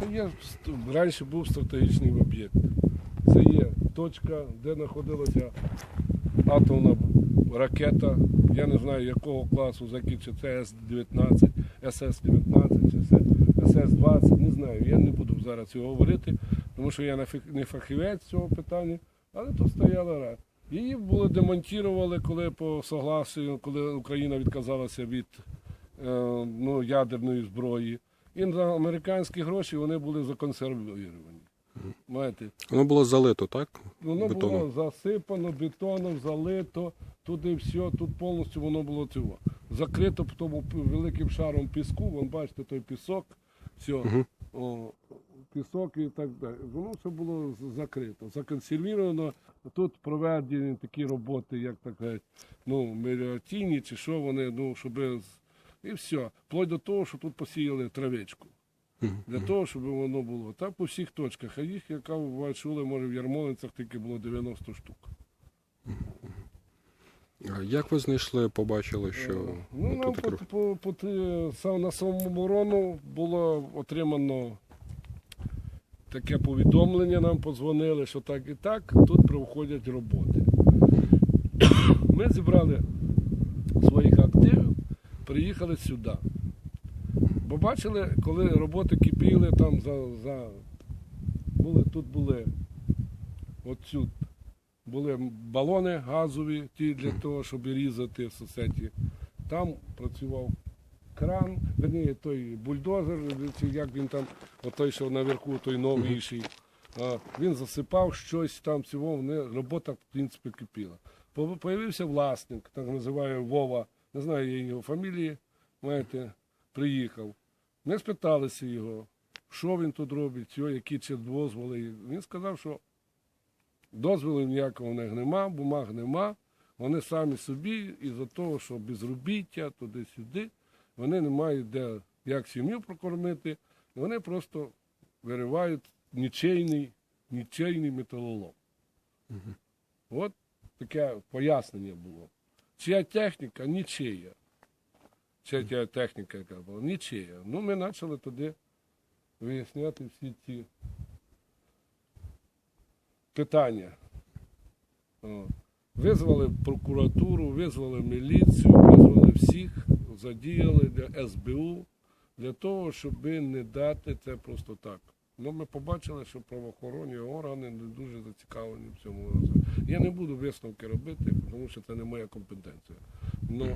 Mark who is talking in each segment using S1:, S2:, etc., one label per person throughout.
S1: Це є раніше був стратегічний об'єкт. Це є точка, де знаходилася атомна ракета. Я не знаю якого класу закінчиться С-19, СС-19 чи СС-20, не знаю. Я не буду зараз цього говорити, тому що я не фах- фахівець цього питання, але тут стояла рада. Її були демонтували, коли по согласію, коли Україна відказалася від е, ну, ядерної зброї. І за американські гроші вони були законсервовані. Маєте?
S2: Воно було залито, так?
S1: Воно
S2: Бетоном.
S1: було засипано бетоном, залито, туди все, тут повністю воно було цього. Закрито по тому великим шаром піску, вон бачите той пісок, все, о, пісок і так далі. Воно все було закрито, законсервіровано. Тут проведені такі роботи, як так сказати, ну, меліораційні чи що вони, ну, щоб і все. Вплоть до того, що тут посіяли травичку. Для того, щоб воно було. Так по всіх точках. А їх, яка ви чули, може в Ярмолинцях тільки було 90 штук.
S2: А Як ви знайшли, побачили, що
S1: Ну,
S2: ну,
S1: нам
S2: тут
S1: по,
S2: кров?
S1: по, по, ти- на самооборону було отримано таке повідомлення, нам подзвонили, що так і так, тут проходять роботи. Ми зібрали своїх приїхали сюди. Бо бачили, коли роботи кипіли, там за, за були, тут були отсюд були балони газові, ті для того, щоб різати в сусеті. Там працював кран, верні, той бульдозер, як він там, отой, що наверху, той новіший. Він засипав щось там цього, робота, в принципі, кипіла. Появився власник, так називаю Вова, не знаю я його фамілії, знаєте, приїхав. Ми спиталися його, що він тут робить, що, які чи дозволи. Він сказав, що дозволу ніякого в них нема, бумаг нема. Вони самі собі, із-за того, що безробіття, туди-сюди, вони не мають де як сім'ю прокормити, вони просто виривають нічийний, нічийний металолом. От таке пояснення було. Чия техніка? Нічия. Чия техніка, яка була? Нічия. Ну, ми почали туди виясняти всі ці питання. О. Визвали прокуратуру, визвали міліцію, визвали всіх, задіяли для СБУ, для того, щоб не дати це просто так. Ну, ми побачили, що правоохоронні органи не дуже зацікавлені в цьому. Я не буду висновки робити, тому що це не моя компетенція. Ну,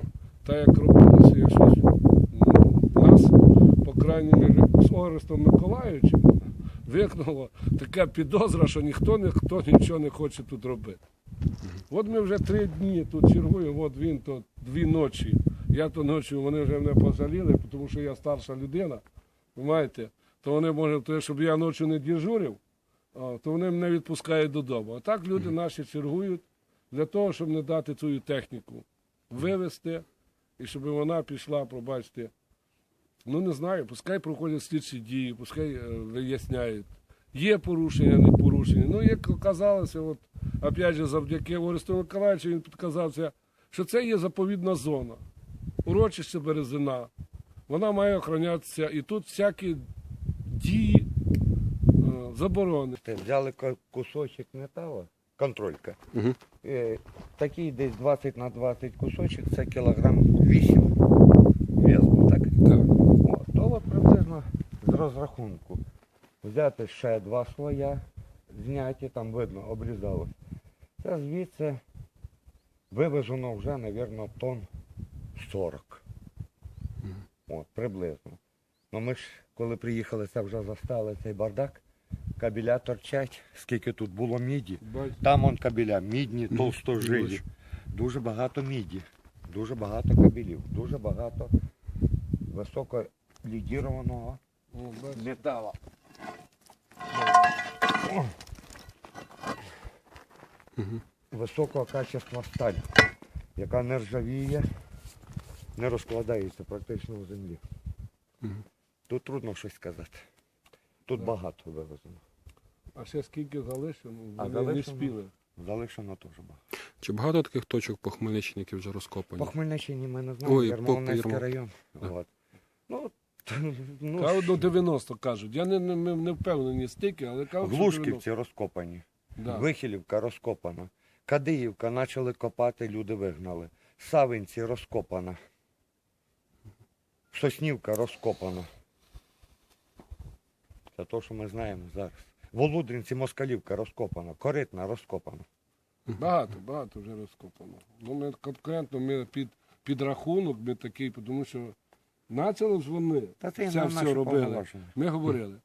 S1: так як робилося, я щось нас, по крайній мірі, з Орестом Миколаївичем викнула така підозра, що ніхто ніхто нічого не хоче тут робити. От ми вже три дні тут чергуємо, от він то дві ночі. Я то ночі, вони вже мене пожаліли, тому що я старша людина, розумієте, то вони може, щоб я ночі не дежурив, то вони мене відпускають додому. А так люди наші чергують для того, щоб не дати цю техніку вивезти, і щоб вона пішла, пробачте. Ну не знаю, пускай проходять слідчі дії, пускай е, виясняють. Є порушення, не порушення. Ну, як оказалося, от, опять же, завдяки Оресту Миколаївичу він підказався, що це є заповідна зона, урочище Березина. Вона має охоронятися, і тут всякі дії заборонені.
S3: Те, Взяли кусочок металу, контролька. Е, такий десь 20 на 20 кусочок, це кілограм 8 весу, так?
S2: Так.
S3: От, то от приблизно з розрахунку. Взяти ще два слоя, зняті, там видно, обрізалось. Це звідси вивезено вже, мабуть, тонн 40. От, приблизно. Ну ми ж, коли приїхали, це вже застали цей бардак. Кабеля торчать, скільки тут було міді. Там он кабеля, мідні, толстожилі. Дуже багато міді, дуже багато кабелів, дуже багато високолідірованого металу. Високого качества сталь, яка не ржавіє, не розкладається практично в землі. Тут трудно щось сказати. Тут багато вивезено.
S1: А ще скільки залишено,
S3: А
S1: вони не
S3: залишено?
S1: спіли.
S3: Залишено теж багато.
S2: Чи багато таких точок по Хмельниччині, які вже розкопані?
S3: По Хмельниччині ми не знаємо,
S2: Ой, по-
S3: Ярмолинецький
S2: Ярмол-
S3: район. От. Ну, Ну,
S1: Кажуть, до 90 кажуть. Я не, не, не, не впевнений стільки, але кажуть, що
S3: Глушківці розкопані.
S1: Да.
S3: Вихилівка розкопана. Кадиївка почали копати, люди вигнали. Савинці розкопана. Соснівка розкопана. Це те, що ми знаємо зараз. Волудринці Москалівка розкопана, коритна розкопана.
S1: Багато, багато вже розкопано. Ну, ми конкретно ми під, під рахунок, ми такий, тому що почали ж вони
S3: Та це
S1: це все робили.
S3: повноваження.
S1: Ми говорили,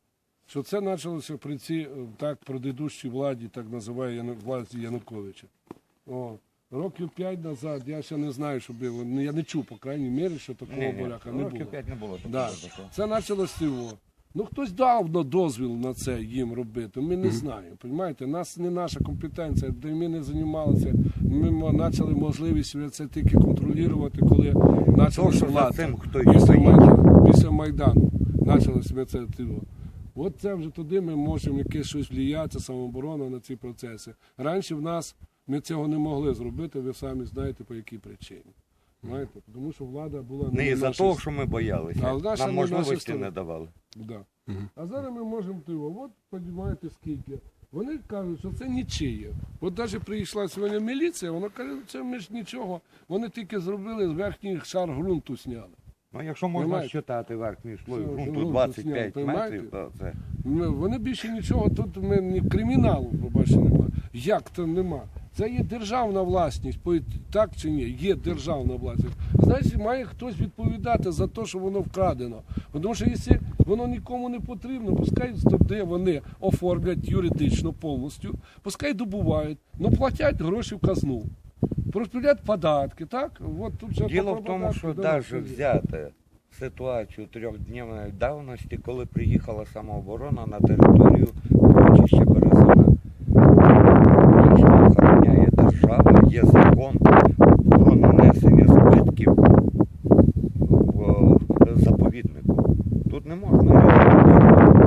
S1: що це почалося при цій так предыдущій владі, так називає владі Януковича. О, років п'ять назад, я ще не знаю, ви- ну, я не чув, по крайній мірі, що такого боляка не було.
S3: не було.
S1: Да. Це почалося з цього. Ну хтось дав на дозвіл на це їм робити. Ми не знаємо. Понімаєте, нас не наша компетенція, де ми не займалися. Ми почали можливість це тільки контролювати, коли почали
S3: хто
S1: після. Майдану, після Майдану почалося ми це тіло. От це вже туди ми можемо якесь щось вліяти, самооборона на ці процеси. Раніше в нас ми цього не могли зробити, ви самі знаєте по якій причині. Знаєте, тому що влада була
S3: Не із-за того, що ми боялися.
S1: Але наша
S3: Нам
S1: не наша
S3: можливості
S1: сторона.
S3: не давали.
S1: Да. А зараз ми можемо тиво. От подумаєте скільки. Вони кажуть, що це нічиє. От навіть прийшла сьогодні міліція, вона каже, це ми ж нічого. Вони тільки зробили верхній шар ґрунту сняли.
S3: Ну, якщо можна
S1: Понимаєте?
S3: считати верхній слой
S1: Все,
S3: ґрунту
S1: ґрунт
S3: 25
S1: зняли,
S3: метрів, то це
S1: Ми- Вони більше нічого, тут ми ні криміналу, побачите, нема. Як то нема? Це є державна власність, так чи ні? Є державна власність. Значить, має хтось відповідати за те, що воно вкрадено. Тому що якщо воно нікому не потрібно, пускай туди вони оформлять юридично повністю, пускай добувають, ну платять гроші в казну. Розподілять податки, так? От тут вже
S3: Діло в тому, що навіть взяти ситуацію трьохдневної давності, коли приїхала самооборона на територію урочища Березина. Урочище охороняє є закон про нанесення збитків в заповіднику. Тут не можна робити,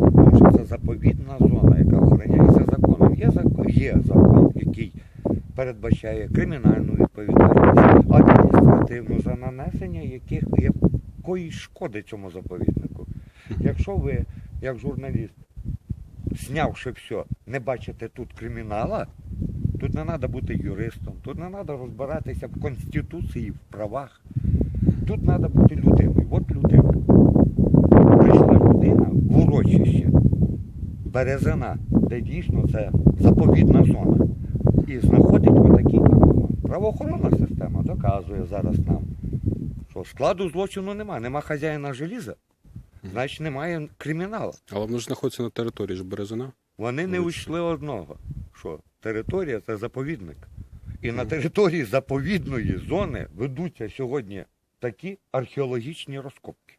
S3: тому що це заповідна зона, яка охороняється законом. Є закон, є закон який передбачає кримінальну відповідальність, адміністративну за нанесення яких, якоїсь шкоди цьому заповіднику. Якщо ви, як журналіст, знявши все, не бачите тут кримінала, тут не треба бути юристом, тут не треба розбиратися в Конституції, в правах. Тут треба бути людиною. От людина. Прийшла людина в урочище Березина, де дійсно це заповідна зона. І знаходить отакий. Правоохоронна система доказує зараз нам, що складу злочину немає, нема хазяїна желіза, значить немає криміналу.
S2: Але воно ж знаходиться на території ж Березина.
S3: Вони не учли одного, що територія це заповідник. І на території заповідної зони ведуться сьогодні такі археологічні розкопки.